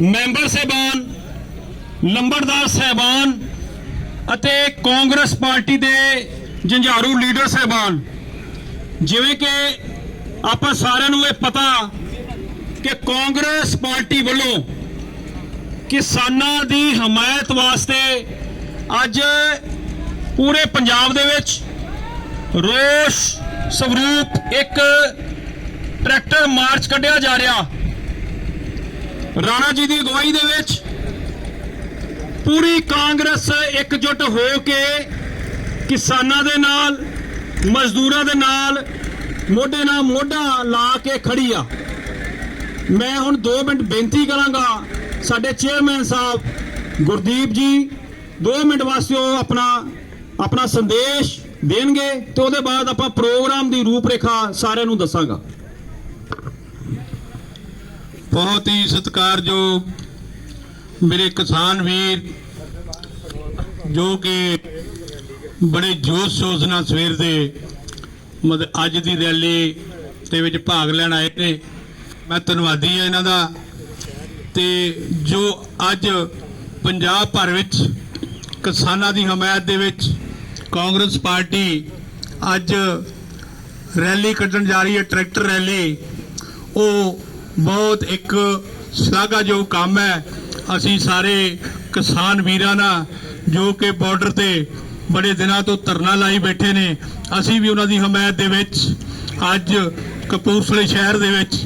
Member ਸਾਹਿਬਾਨ, ਲੰਬੜਦਾਰ ਸਾਹਿਬਾਨ ਅਤੇ ਕਾਂਗਰਸ ਪਾਰਟੀ ਦੇ ਜੰਝਾਰੂ ਲੀਡਰ ਸਾਹਿਬਾਨ, ਜਿਵੇਂ ਕਿ ਆਪਾਂ ਸਾਰਿਆਂ ਨੂੰ ਇਹ ਪਤਾ ਕਿ ਕਾਂਗਰਸ ਪਾਰਟੀ ਵੱਲੋਂ ਕਿਸਾਨਾਂ ਦੀ ਹਮਾਇਤ ਵਾਸਤੇ ਅੱਜ ਪੂਰੇ ਪੰਜਾਬ ਦੇ ਵਿੱਚ ਰੋਸ ਸਵਰੂਪ ਇੱਕ ਟਰੈਕਟਰ ਮਾਰਚ ਕੱਢਿਆ ਜਾ ਰਿਹਾ। ਰਾਣਾ ਜੀ ਦੀ ਅਗਵਾਈ ਦੇ ਵਿੱਚ ਪੂਰੀ ਕਾਂਗਰਸ ਇਕਜੁੱਟ ਹੋ ਕੇ ਕਿਸਾਨਾਂ ਦੇ ਨਾਲ, ਮਜ਼ਦੂਰਾਂ ਦੇ ਨਾਲ, ਮੋਢੇ ਨਾਲ ਮੋਢਾ ਲਾ ਕੇ ਖੜੀ ਆ। ਮੈਂ ਹੁਣ 2 ਮਿੰਟ ਬੇਨਤੀ ਕਰਾਂਗਾ, ਸਾਡੇ ਚੇਅਰਮੈਨ ਸਾਹਿਬ ਗੁਰਦੀਪ ਜੀ 2 ਮਿੰਟ ਵਾਸਤੇ ਉਹ ਆਪਣਾ ਆਪਣਾ ਸੰਦੇਸ਼ ਦੇਣਗੇ ਤੇ ਉਹਦੇ ਬਾਅਦ ਆਪਾਂ ਪ੍ਰੋਗਰਾਮ ਦੀ ਰੂਪਰੇਖਾ ਸਾਰਿਆਂ ਨੂੰ ਦੱਸਾਂਗਾ। ਬਹੁਤ ਹੀ ਸਤਿਕਾਰਯੋਗ ਮੇਰੇ ਕਿਸਾਨ ਵੀਰ, ਜੋ ਕਿ ਬੜੇ ਜੋਸ਼ ਸ਼ੋਸ਼ ਨਾਲ ਸਵੇਰ ਦੇ ਮਤਲਬ ਅੱਜ ਦੀ ਰੈਲੀ ਦੇ ਵਿੱਚ ਭਾਗ ਲੈਣ ਆਏ ਨੇ। ਮੈਂ ਧੰਨਵਾਦੀ ਹਾਂ ਇਹਨਾਂ ਦਾ। ਤੇ ਜੋ ਅੱਜ ਪੰਜਾਬ ਭਰ ਵਿੱਚ ਕਿਸਾਨਾਂ ਦੀ ਹਮਾਇਤ ਦੇ ਵਿੱਚ ਕਾਂਗਰਸ ਪਾਰਟੀ ਅੱਜ ਰੈਲੀ ਕੱਢਣ ਜਾ ਰਹੀ ਹੈ, ਟਰੈਕਟਰ ਰੈਲੀ, ਉਹ ਬਹੁਤ ਇੱਕ ਸ਼ਲਾਘਾਯੋਗ ਕੰਮ ਹੈ। ਅਸੀਂ ਸਾਰੇ ਕਿਸਾਨ ਵੀਰਾਂ ਨਾਲ ਜੋ ਕਿ ਬਾਰਡਰ ਤੇ ਬੜੇ ਦਿਨਾਂ ਤੋਂ ਧਰਨਾ ਲਾਈ ਬੈਠੇ ਨੇ, ਅਸੀਂ ਵੀ ਉਹਨਾਂ ਦੀ ਹਮਾਇਤ ਦੇ ਵਿੱਚ ਅੱਜ ਕਪੂਰਥਲੇ ਸ਼ਹਿਰ ਦੇ ਵਿੱਚ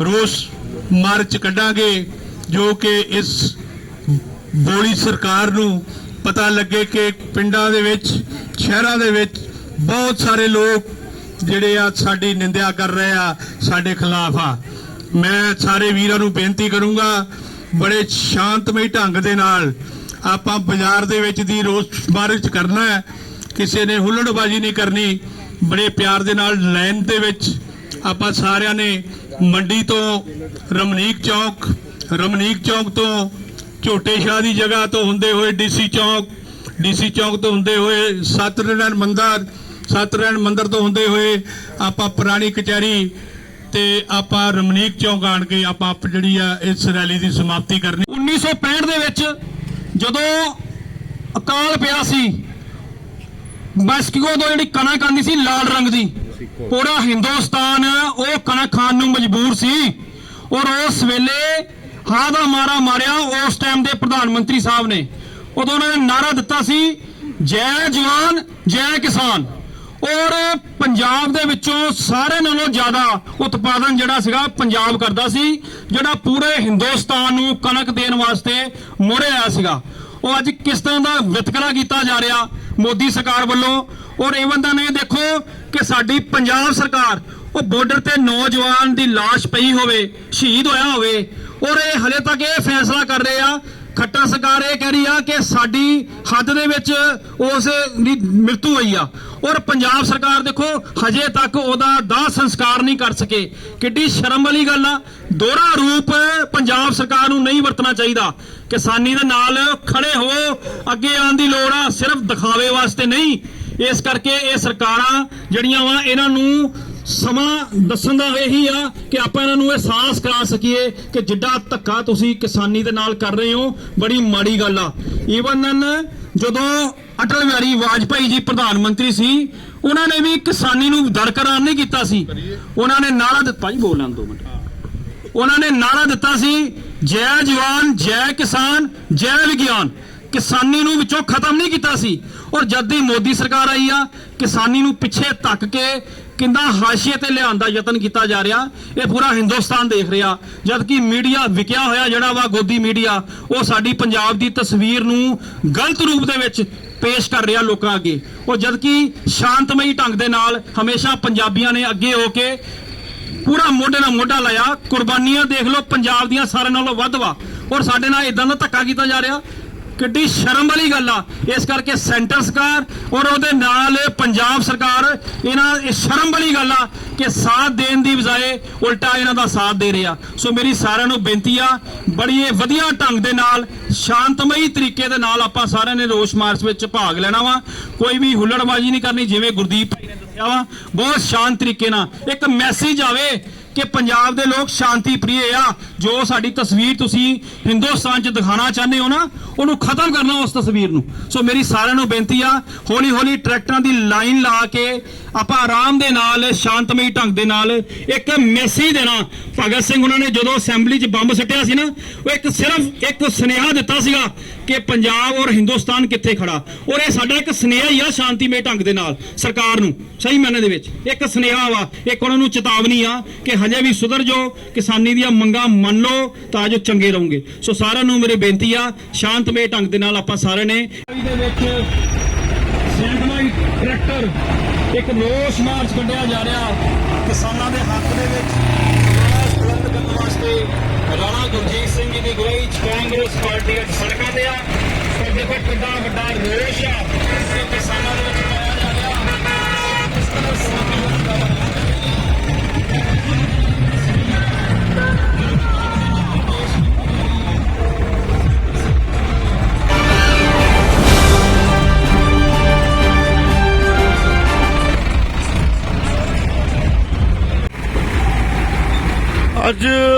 ਰੋਸ ਮਾਰਚ ਕੱਢਾਂਗੇ, ਜੋ ਕਿ ਇਸ ਬੋਲੀ ਸਰਕਾਰ ਨੂੰ ਪਤਾ ਲੱਗੇ ਕਿ ਪਿੰਡਾਂ ਦੇ ਵਿੱਚ, ਸ਼ਹਿਰਾਂ ਦੇ ਵਿੱਚ ਬਹੁਤ ਸਾਰੇ ਲੋਕ ਜਿਹੜੇ ਆ ਸਾਡੀ ਨਿੰਦਿਆ ਕਰ ਰਹੇ ਆ, ਸਾਡੇ ਖਿਲਾਫ ਆ। ਮੈਂ ਸਾਰੇ ਵੀਰਾਂ ਨੂੰ ਬੇਨਤੀ ਕਰੂੰਗਾ, ਬੜੇ ਸ਼ਾਂਤਮਈ ਢੰਗ ਦੇ ਨਾਲ ਆਪਾਂ ਬਾਜ਼ਾਰ ਦੇ ਵਿੱਚ ਦੀ ਰੋਸ ਮਾਰਚ ਕਰਨਾ ਹੈ। ਕਿਸੇ ਨੇ ਹੁੱਲੜਬਾਜ਼ੀ ਨਹੀਂ ਕਰਨੀ, ਬੜੇ ਪਿਆਰ ਦੇ ਨਾਲ ਲਾਈਨ ਦੇ ਵਿੱਚ ਆਪਾਂ ਸਾਰਿਆਂ ਨੇ ਮੰਡੀ ਤੋਂ ਰਮਨੀਕ ਚੌਕ ਰਮਨੀਕ ਚੌਕ ਤੋਂ ਝੋਟੇ ਸ਼ਾਹ ਦੀ ਜਗ੍ਹਾ ਤੋਂ ਹੁੰਦੇ ਹੋਏ ਡੀਸੀ ਚੌਕ ਡੀਸੀ ਚੌਕ ਤੋਂ ਹੁੰਦੇ ਹੋਏ ਸਤਨਾਰਾਇਣ ਮੰਦਰ ਸਤਨਾਰਾਇਣ ਮੰਦਰ ਤੋਂ ਹੁੰਦੇ ਹੋਏ ਆਪਾਂ ਪੁਰਾਣੀ ਕਚਹਿਰੀ ਤੇ ਆਪਾਂ ਰਮਨੀਕ ਚੌਕ ਆਣ ਕੇ ਆਪਾਂ ਜਿਹੜੀ ਆ ਇਸ ਰੈਲੀ ਦੀ ਸਮਾਪਤੀ ਕਰਨੀ। 1965 ਦੇ ਵਿੱਚ ਜਦੋਂ ਅਕਾਲ ਪਿਆ ਸੀ ਮੈਕਸੀਕੋ ਤੋਂ ਜਿਹੜੀ ਕਣਕ ਆਉਂਦੀ ਸੀ ਲਾਲ ਰੰਗ ਦੀ, ਪੂਰਾ ਹਿੰਦੁਸਤਾਨ ਉਹ ਕਣਕ ਖਾਣ ਨੂੰ ਮਜਬੂਰ ਸੀ। ਔਰ ਉਸ ਵੇਲੇ ਹਾਂ ਦਾ ਮਾਰਾ ਮਾਰਿਆ ਉਸ ਟਾਈਮ ਦੇ ਪ੍ਰਧਾਨ ਮੰਤਰੀ ਸਾਹਿਬ ਨੇ। ਉਦੋਂ ਉਹਨਾਂ ਨੇ ਨਾਰਾ ਦਿੱਤਾ ਸੀ, ਜੈ ਜਵਾਨ, ਜੈ ਕਿਸਾਨ। ਔਰ ਪੰਜਾਬ ਦੇ ਵਿੱਚੋਂ ਸਾਰੇ ਨਾਲੋਂ ਜ਼ਿਆਦਾ ਉਤਪਾਦਨ ਜਿਹੜਾ ਸੀਗਾ ਪੰਜਾਬ ਕਰਦਾ ਸੀ, ਜਿਹੜਾ ਪੂਰੇ ਹਿੰਦੁਸਤਾਨ ਨੂੰ ਕਣਕ ਦੇਣ ਵਾਸਤੇ ਮੋੜੇ ਆਇਆ ਸੀਗਾ। ਉਹ ਅੱਜ ਕਿਸ ਤਰ੍ਹਾਂ ਦਾ ਵਿਤਕਰਾ ਕੀਤਾ ਜਾ ਰਿਹਾ ਮੋਦੀ ਸਰਕਾਰ ਵੱਲੋਂ? ਔਰ ਇਵਨ ਦਾ ਨੇ ਦੇਖੋ ਕਿ ਸਾਡੀ ਪੰਜਾਬ ਸਰਕਾਰ, ਉਹ ਬਾਰਡਰ ਤੇ ਨੌਜਵਾਨ ਦੀ ਲਾਸ਼ ਪਈ ਹੋਵੇ, ਸ਼ਹੀਦ ਹੋਇਆ ਹੋਵੇ, ਔਰ ਇਹ ਹਲੇ ਤੱਕ ਇਹ ਫੈਸਲਾ ਕਰ ਰਹੇ ਆ ਖੱਟਰ ਸਰਕਾਰ ਇਹ ਕਹਿ ਰਹੀ ਆ ਕਿ ਸਾਡੀ ਹੱਦ ਦੇ ਵਿੱਚ ਉਸ ਦੀ ਮ੍ਰਿਤੂ ਹੋਈ ਆ। ਔਰ ਪੰਜਾਬ ਸਰਕਾਰ ਦੇਖੋ, ਹਜੇ ਤੱਕ ਉਹਦਾ ਦਾਹ ਸੰਸਕਾਰ ਨਹੀਂ ਕਰ ਸਕੇ। ਕਿੱਡੀ ਸ਼ਰਮ ਵਾਲੀ ਗੱਲ ਆ। ਦੋਹਰਾ ਰੂਪ ਪੰਜਾਬ ਸਰਕਾਰ ਨੂੰ ਨਹੀਂ ਵਰਤਣਾ ਚਾਹੀਦਾ। ਕਿਸਾਨੀ ਦੇ ਨਾਲ ਖੜੇ ਹੋ, ਅੱਗੇ ਆਉਣ ਦੀ ਲੋੜ ਆ, ਸਿਰਫ ਦਿਖਾਵੇ ਵਾਸਤੇ ਨਹੀਂ। ਇਸ ਕਰਕੇ ਇਹ ਸਰਕਾਰਾਂ ਜਿਹੜੀਆਂ ਵਾ, ਇਹਨਾਂ ਨੂੰ ਸਮਾਂ ਦੱਸਣ ਦਾ ਇਹੀ ਆ ਕਿ ਆਪਾਂ ਇਹਨਾਂ ਨੂੰ ਅਹਿਸਾਸ ਕਰਾ ਸਕੀਏ ਕਿ ਜਿੱਡਾ ਧੱਕਾ ਤੁਸੀਂ ਕਿਸਾਨੀ ਦੇ ਨਾਲ ਕਰ ਰਹੇ ਹੋ, ਬੜੀ ਮਾੜੀ ਗੱਲ ਆ। ਈਵਨ ਜਦੋਂ ਅਟਲ ਬਿਹਾਰੀ ਵਾਜਪਾਈ ਜੀ ਪ੍ਰਧਾਨ ਮੰਤਰੀ ਸੀ, ਉਹਨਾਂ ਨੇ ਵੀ ਕਿਸਾਨੀ ਨੂੰ ਦਰਕਰਾਰ ਨਹੀਂ ਕੀਤਾ ਸੀ। ਉਹਨਾਂ ਨੇ ਨਾਰਾ ਦਿੱਤਾ ਭਾਈ ਬੋਲਾਂ ਦੋ ਮਿੰਟ। ਉਹਨਾਂ ਨੇ ਨਾਰਾ ਦਿੱਤਾ ਸੀ, ਜੈ ਜਵਾਨ, ਜੈ ਕਿਸਾਨ, ਜੈ ਵਿਗਿਆਨ। ਕਿਸਾਨੀ ਨੂੰ ਵਿੱਚੋਂ ਖਤਮ ਨਹੀਂ ਕੀਤਾ ਸੀ। ਔਰ ਜਦ ਦੀ ਮੋਦੀ ਸਰਕਾਰ ਆਈ ਆ, ਕਿਸਾਨੀ ਨੂੰ ਪਿੱਛੇ ਧੱਕ ਕੇ ਕਿੰਦਾ ਹਾਸ਼ੀਏ ਤੇ ਲਿਆਉਣ ਦਾ ਯਤਨ ਕੀਤਾ ਜਾ ਰਿਹਾ, ਇਹ ਪੂਰਾ ਹਿੰਦੁਸਤਾਨ ਦੇਖ ਰਿਹਾ। ਜਦ ਕਿ ਮੀਡੀਆ ਵਿਕਿਆ ਹੋਇਆ ਜਿਹੜਾ ਵਾ ਗੋਦੀ ਮੀਡੀਆ, ਉਹ ਸਾਡੀ ਪੰਜਾਬ ਦੀ ਤਸਵੀਰ ਨੂੰ ਗਲਤ ਰੂਪ ਦੇ ਵਿੱਚ ਪੇਸ਼ ਕਰ ਰਿਹਾ ਲੋਕਾਂ ਅੱਗੇ। ਉਹ ਜਦ ਕਿ ਸ਼ਾਂਤਮਈ ਢੰਗ ਦੇ ਨਾਲ ਹਮੇਸ਼ਾ ਪੰਜਾਬੀਆਂ ਨੇ ਅੱਗੇ ਹੋ ਕੇ ਪੂਰਾ ਮੋਢੇ ਨਾਲ ਮੋਢਾ ਲਾਇਆ। ਕੁਰਬਾਨੀਆਂ ਦੇਖ ਲਓ, ਪੰਜਾਬ ਦੀਆਂ ਸਾਰਿਆਂ ਨਾਲੋਂ ਵੱਧ ਵਾ। ਔਰ ਸਾਡੇ ਨਾਲ ਇਦਾਂ ਦਾ ਧੱਕਾ ਕੀਤਾ ਜਾ ਰਿਹਾ। ਕਿੱਡੀ ਸ਼ਰਮ ਵਾਲੀ ਗੱਲ ਆ। ਇਸ ਕਰਕੇ ਸੈਂਟਰ ਸਰਕਾਰ ਔਰ ਉਹਦੇ ਨਾਲ ਪੰਜਾਬ ਸਰਕਾਰ, ਇਹਨਾਂ ਇਹ ਸ਼ਰਮ ਵਾਲੀ ਗੱਲ ਆ ਕਿ ਸਾਥ ਦੇਣ ਦੀ ਬਜਾਏ ਉਲਟਾ ਇਹਨਾਂ ਦਾ ਸਾਥ ਦੇ ਰਿਹਾ ਸੋ ਮੇਰੀ ਸਾਰਿਆਂ ਨੂੰ ਬੇਨਤੀ ਆ, ਬੜੀ ਵਧੀਆ ਢੰਗ ਦੇ ਨਾਲ, ਸ਼ਾਂਤਮਈ ਤਰੀਕੇ ਦੇ ਨਾਲ ਆਪਾਂ ਸਾਰਿਆਂ ਨੇ ਰੋਸ ਮਾਰਚ ਵਿੱਚ ਭਾਗ ਲੈਣਾ ਵਾ। ਕੋਈ ਵੀ ਹੁੱਲੜਬਾਜ਼ੀ ਨਹੀਂ ਕਰਨੀ, ਜਿਵੇਂ ਗੁਰਦੀਪ ਭਾਈ ਨੇ ਦੱਸਿਆ ਵਾ, ਬਹੁਤ ਸ਼ਾਂਤ ਤਰੀਕੇ ਨਾਲ ਇੱਕ ਮੈਸੇਜ ਆਵੇ ਕਿ ਪੰਜਾਬ ਦੇ ਲੋਕ ਸ਼ਾਂਤੀ ਪ੍ਰਿਯ ਆ। ਜੋ ਸਾਡੀ ਤਸਵੀਰ ਤੁਸੀਂ ਹਿੰਦੁਸਤਾਨ 'ਚ ਦਿਖਾਉਣਾ ਚਾਹੁੰਦੇ ਹੋ ਨਾ, ਉਹਨੂੰ ਖਤਮ ਕਰਨਾ ਉਸ ਤਸਵੀਰ ਨੂੰ। ਸੋ ਮੇਰੀ ਸਾਰਿਆਂ ਨੂੰ ਬੇਨਤੀ ਆ ਹੌਲੀ ਹੌਲੀ ਟਰੈਕਟਰਾਂ ਦੀ ਲਾਈਨ ਲਾ ਕੇ ਆਪਾਂ ਆਰਾਮ ਦੇ ਨਾਲ, ਸ਼ਾਂਤਮਈ ਢੰਗ ਦੇ ਨਾਲ ਇੱਕ ਮੈਸੇਜ ਦੇਣਾ। ਭਗਤ ਸਿੰਘ ਉਹਨਾਂ ਨੇ ਜਦੋਂ ਅਸੈਂਬਲੀ 'ਚ ਬੰਬ ਸੱਟਿਆ ਸੀ ਨਾ, ਉਹ ਇੱਕ ਸਿਰਫ ਇੱਕ ਸੁਨੇਹਾ ਦਿੱਤਾ ਸੀਗਾ ਕਿ ਪੰਜਾਬ ਔਰ ਹਿੰਦੁਸਤਾਨ ਕਿੱਥੇ ਖੜਾ। ਔਰ ਇਹ ਸਾਡਾ ਇੱਕ ਸੁਨੇਹਾ ਹੀ ਆ ਸ਼ਾਂਤੀਮਈ ਢੰਗ ਦੇ ਨਾਲ, ਸਰਕਾਰ ਨੂੰ, ਸਹੀ ਮਾਇਨੇ ਦੇ ਵਿੱਚ। ਇੱਕ ਸੁਨੇਹਾ ਵਾ, ਇੱਕ ਉਹਨਾਂ ਨੂੰ ਚੇਤਾਵਨੀ ਆ ਕਿ ਹਜੇ ਵੀ ਸੁਧਰ ਜਾਓ, ਕਿਸਾਨੀ ਦੀਆਂ ਮੰਗਾਂ ਮੰਨ ਲਓ, ਤਾਂ ਜੋ ਚੰਗੇ ਰਹੋਗੇ। ਸੋ ਸਾਰਿਆਂ ਨੂੰ ਮੇਰੀ ਬੇਨਤੀ ਆ, ਸ਼ਾਂਤਮਈ ਢੰਗ ਦੇ ਨਾਲ ਆਪਾਂ ਸਾਰਿਆਂ ਨੇ ਦੇ ਵਿੱਚ ਸੈਂਕੜਾਂ ਟਰੈਕਟਰ, ਇੱਕ ਰੋਸ ਮਾਰਚ ਕੱਢਿਆ ਜਾ ਰਿਹਾ ਕਿਸਾਨਾਂ ਦੇ ਹੱਕ ਦੇ ਵਿੱਚ। ਆਵਾਜ਼ ਬੁਲੰਦ ਕਰਨ ਵਾਸਤੇ ਰਾਣਾ ਗੁਰਜੀਤ ਸਿੰਘ ਜੀ ਦੀ ਅਗਵਾਈ 'ਚ ਕਾਂਗਰਸ ਪਾਰਟੀ ਅੱਜ ਸੜਕਾਂ ਤੇ ਆ। ਪਰ ਕੋਲ ਕਿੰਨਾ ਵੱਡਾ ਰੋਸ਼ ਆ। ਕਿਸਾਨਾਂ ਦੇ ਵਿੱਚ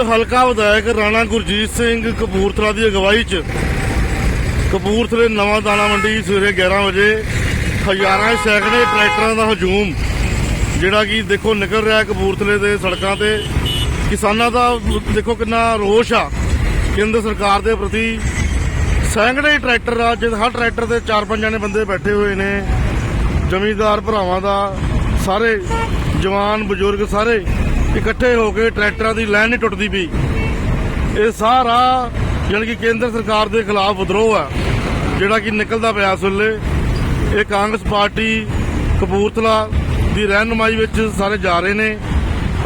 ਹਲਕਾ ਵਿਧਾਇਕ ਰਾਣਾ ਗੁਰਜੀਤ ਸਿੰਘ ਕਪੂਰਥਲਾ ਦੀ ਅਗਵਾਈ 'ਚ ਕਪੂਰਥਲੇ ਨਵਾਂ ਦਾਣਾ ਮੰਡੀ ਸਵੇਰੇ 11 ਵਜੇ ਹਜ਼ਾਰਾਂ ਸੈਂਕੜੇ ਟਰੈਕਟਰਾਂ ਦਾ ਹਜੂਮ, ਜਿਹੜਾ ਕਿ ਦੇਖੋ ਨਿਕਲ ਰਿਹਾ ਹੈ ਕਪੂਰਥਲੇ ਦੇ ਸੜਕਾਂ ਤੇ। ਕਿਸਾਨਾਂ ਦਾ ਦੇਖੋ ਕਿੰਨਾ ਰੋਸ਼ ਆ। ਕੇਂਦਰ ਸਰਕਾਰ ਦੇ ਪ੍ਰਤੀ ਸੈਂਕੜੇ ਟਰੈਕਟਰ ਆ ਜਿਸ ਹਰ ਟਰੈਕਟਰ ਤੇ ਚਾਰ ਪੰਜ ਜਣੇ ਬੰਦੇ ਬੈਠੇ ਹੋਏ ਨੇ। ਜ਼ਮੀਂਦਾਰ ਭਰਾਵਾਂ ਦਾ, ਸਾਰੇ ਜਵਾਨ ਬਜ਼ੁਰਗ ਸਾਰੇ ਇਕੱਠੇ ਹੋ ਕੇ ਟਰੈਕਟਰਾਂ ਦੀ ਲਾਈਨ ਨਹੀਂ ਟੁੱਟਦੀ ਪਈ। ਇਹ ਸਾਰਾ ਜਾਣੀ ਕਿ ਕੇਂਦਰ ਸਰਕਾਰ ਦੇ ਖਿਲਾਫ ਵਿਦਰੋਹ ਆ, ਜਿਹੜਾ ਕਿ ਨਿਕਲਦਾ ਪਿਆ ਇਸ ਵੇਲੇ। ਇਹ ਕਾਂਗਰਸ ਪਾਰਟੀ ਕਪੂਰਥਲਾ ਦੀ ਰਹਿਨੁਮਾਈ ਵਿੱਚ ਸਾਰੇ ਜਾ ਰਹੇ ਨੇ।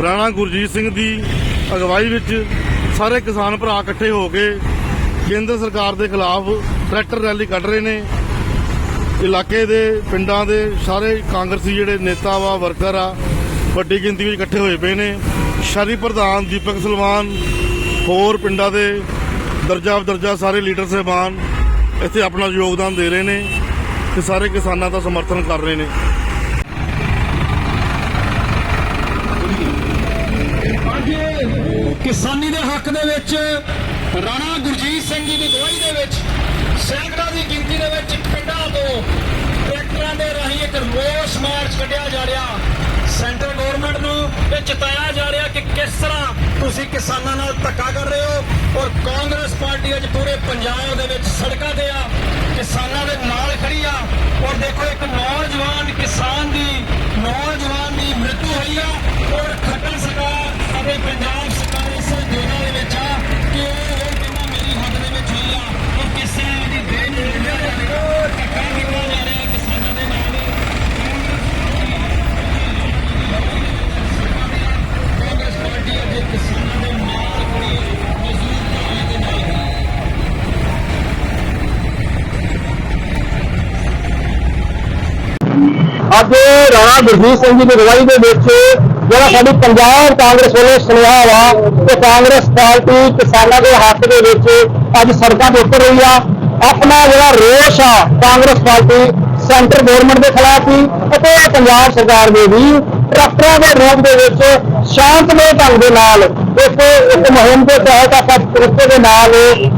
ਰਾਣਾ ਗੁਰਜੀਤ ਸਿੰਘ ਦੀ ਅਗਵਾਈ ਵਿੱਚ ਸਾਰੇ ਕਿਸਾਨ ਭਰਾ ਇਕੱਠੇ ਹੋ ਕੇ ਕੇਂਦਰ ਸਰਕਾਰ ਦੇ ਖਿਲਾਫ ਟਰੈਕਟਰ ਰੈਲੀ ਕੱਢ ਰਹੇ ਨੇ। ਇਲਾਕੇ ਦੇ, ਪਿੰਡਾਂ ਦੇ ਸਾਰੇ ਕਾਂਗਰਸੀ ਜਿਹੜੇ ਨੇਤਾ ਵਾ, ਵਰਕਰ ਆ ਵੱਡੀ ਗਿਣਤੀ ਵਿੱਚ ਇਕੱਠੇ ਹੋਏ ਪਏ ਨੇ। ਸ਼ਹਿਰੀ ਪ੍ਰਧਾਨ ਦੀਪਕ ਸਲਵਾਨ, ਹੋਰ ਪਿੰਡਾਂ ਦੇ ਦਰਜਾ ਦਰਜਾ ਸਾਰੇ ਲੀਡਰ ਸਹਿਬਾਨ ਇੱਥੇ ਆਪਣਾ ਯੋਗਦਾਨ ਦੇ ਰਹੇ ਨੇ ਤੇ ਸਾਰੇ ਕਿਸਾਨਾਂ ਦਾ ਸਮਰਥਨ ਕਰ ਰਹੇ ਨੇ। ਕਿਸਾਨੀ ਦੇ ਹੱਕ ਦੇ ਵਿੱਚ ਰਾਣਾ ਗੁਰਜੀਤ ਸਿੰਘ ਜੀ ਦੀ ਗਵਾਹੀ ਦੇ ਵਿੱਚ, ਸੈਂਕੜਾਂ ਦੀ ਗਿਣਤੀ ਦੇ ਵਿੱਚ ਪਿੰਡਾਂ ਤੋਂ ਟਰੈਕਟਰਾਂ ਦੇ ਰਾਹੀਂ ਇੱਕ ਰੋਸ ਮਾਰਚ ਕੱਢਿਆ ਜਾ ਰਿਹਾ। ਨੂੰ ਚਿਤਾਇਆ ਜਾ ਰਿਹਾ ਕਿ ਕਿਸ ਤਰ੍ਹਾਂ ਤੁਸੀਂ ਕਿਸਾਨਾਂ ਨਾਲ ਧੱਕਾ ਕਰ ਰਹੇ ਹੋ ਔਰ ਕਾਂਗਰਸ ਪਾਰਟੀ ਅੱਜ ਪੂਰੇ ਪੰਜਾਬ ਦੇ ਵਿੱਚ ਸੜਕਾਂ ਤੇ ਆ, ਕਿਸਾਨਾਂ ਦੇ ਨਾਲ ਖੜੀ ਆ। ਔਰ ਦੇਖੋ ਇੱਕ ਅੱਜ ਰਾਣਾ ਗੁਰਜੀਤ ਸਿੰਘ ਜੀ ਦੀ ਅਗਵਾਈ ਦੇ ਵਿੱਚ ਜਿਹੜਾ ਸਾਡੀ ਪੰਜਾਬ ਕਾਂਗਰਸ ਵੱਲੋਂ ਸੁਨੇਹਾ ਵਾ ਕਿ ਕਾਂਗਰਸ ਪਾਰਟੀ ਕਿਸਾਨਾਂ ਦੇ ਹੱਕ ਦੇ ਵਿੱਚ ਅੱਜ ਸੜਕਾਂ ਤੇ ਉਤਰ ਰਹੀ ਆ। ਆਪਣਾ ਜਿਹੜਾ ਰੋਸ਼ ਆ ਕਾਂਗਰਸ ਪਾਰਟੀ ਸੈਂਟਰ ਗਵਰਨਮੈਂਟ ਦੇ ਖਿਲਾਫ ਵੀ ਅਤੇ ਪੰਜਾਬ ਸਰਕਾਰ ਦੇ ਵੀ ਟਰੱਕਰਾਂ ਦੇ ਰੂਪ ਦੇ ਵਿੱਚ ਸ਼ਾਂਤਮਈ ਢੰਗ ਦੇ ਨਾਲ ਇੱਕ ਇੱਕ ਮੁਹਿੰਮ ਦੇ ਤਹਿਤ ਆਪਾਂ ਤਰੀਕੇ ਦੇ ਨਾਲ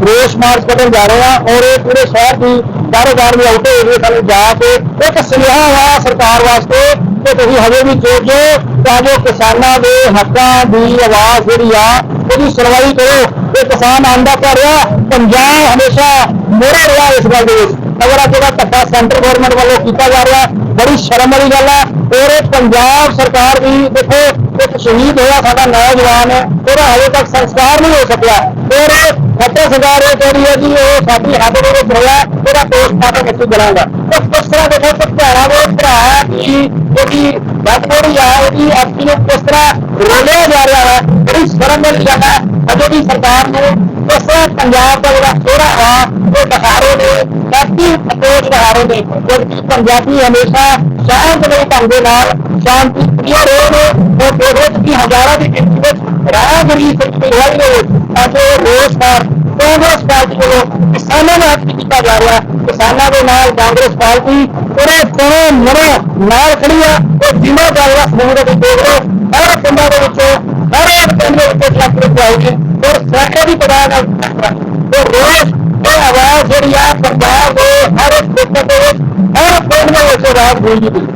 ਰੋਸ ਮਾਰਚ ਕਰਨ ਜਾ ਰਹੇ ਹਾਂ ਔਰ ਇਹ ਪੂਰੇ ਸ਼ਹਿਰ ਦੀ ਕਾਰੋਬਾਰ ਦੇ ਆਊਟੇ ਏਰੀਏ ਥਾਲੇ ਜਾ ਕੇ ਇੱਕ ਸੁਨੇਹਾ ਵਾ ਸਰਕਾਰ ਵਾਸਤੇ ਕਿ ਤੁਸੀਂ ਹਜੇ ਵੀ ਸੋਚੋ ਤਾਂ ਜੋ ਕਿਸਾਨਾਂ ਦੇ ਹੱਕਾਂ ਦੀ ਆਵਾਜ਼ ਜਿਹੜੀ ਆ, ਉਹਦੀ ਸੁਣਵਾਈ ਕਰੋ। ਇਹ ਕਿਸਾਨ ਆਂਦਾ ਭਰਿਆ ਪੰਜਾਬ ਹਮੇਸ਼ਾ ਮੋੜਾ ਰਿਹਾ ਇਸ ਗੱਲ ਦੇ ਵਿੱਚ। ਅਗਰ ਅੱਜ ਜਿਹੜਾ ਧੱਕਾ ਸੈਂਟਰ ਗਵਰਨਮੈਂਟ ਵੱਲੋਂ ਕੀਤਾ ਜਾ ਰਿਹਾ। ਬੜੀ ਸ਼ਰਮ ਵਾਲੀ ਗੱਲ ਹੈ। ਔਰ ਪੰਜਾਬ ਸਰਕਾਰ ਦੀ ਦੇਖੋ, ਇੱਕ ਸ਼ਹੀਦ ਹੋਇਆ ਸਾਡਾ ਨੌਜਵਾਨ ਹੈ, ਉਹਦਾ ਹਾਲੇ ਤੱਕ ਸੰਸਕਾਰ ਨਹੀਂ ਹੋ ਸਕਿਆ। ਔਰ ਫਤਿਹ ਸਰਕਾਰ ਇਹ ਕਹਿ ਰਹੀ ਹੈ ਜੀ, ਉਹ ਸਾਡੀ ਹੱਦ ਦੇ ਵਿੱਚ ਹੋਇਆ, ਉਹਦਾ ਪੋਸਟਮਾਰਟਮ ਇੱਥੇ ਕਰਾਂਗਾ ਤਾਂ ਕਿਸ ਤਰ੍ਹਾਂ ਦੇਖੋ ਕਿ ਭੈਣਾ ਦੇ ਭਰਾ ਦੀ ਉਹਦੀ ਡੈਡ ਆ ਉਹਦੀ ਅਰਥੀ ਕਿਸ ਤਰ੍ਹਾਂ ਰੋਲਿਆ ਜਾ ਰਿਹਾ ਹੈ, ਬੜੀ ਸ਼ਰਮ ਵਾਲੀ ਗੱਲ ਹੈ। ਅਜੇ ਵੀ ਸਰਕਾਰ ਨੂੰ ਇਸ ਤਰ੍ਹਾਂ ਪੰਜਾਬ ਦਾ ਜਿਹੜਾ ਸੋਹਰਾ ਆ ਉਹ ਦਿਖਾ ਰਹੇ ਨੇ ਕਾਫੀ ਅਪਰੋਚ ਦਿਖਾ ਨੇ ਕਿਉਂਕਿ ਪੰਜਾਬੀ ਹਮੇਸ਼ਾ ਸ਼ਾਂਤਮਈ ਢੰਗ ਦੇ ਨਾਲ ਸ਼ਾਂਤੀ ਪ੍ਰਿਆ ਰਹੇ ਨੇ ਉਹ ਦੇਖੋ ਕਿ ਹਜ਼ਾਰਾਂ ਦੀ ਗਿਣਤੀ ਵਿੱਚ ਰਾਹ ਗਰੀ ਨੇ ਅੱਜ ਰੋਸ ਮਾਰ ਕਾਂਗਰਸ ਪਾਰਟੀ ਵੱਲੋਂ ਕਿਸਾਨਾਂ ਦਾ ਹੱਕ ਕੀਤਾ ਜਾ ਰਿਹਾ, ਕਿਸਾਨਾਂ ਦੇ ਨਾਲ ਕਾਂਗਰਸ ਪਾਰਟੀ ਪੂਰੇ ਕੋਨੇ ਮਰੋ ਨਾਲ ਖੜੀ ਆ, ਉਹ ਜਿਮਾ ਦਾ ਜਿਹੜਾ ਸਮੂਹ ਦੇ ਵਿੱਚ ਦੇਖ ਲਓ ਹਰ ਪਿੰਡਾਂ ਦੇ ਵਿੱਚੋਂ सारे पंद्रह रुपये ट्रक में पाओगे और पैसा भी बढ़ाएगा तो रोज ये आवाज और यहाँ सरकार को हर एक क्षेत्र में हर अपॉइंटमेंट होते रहा कोई भी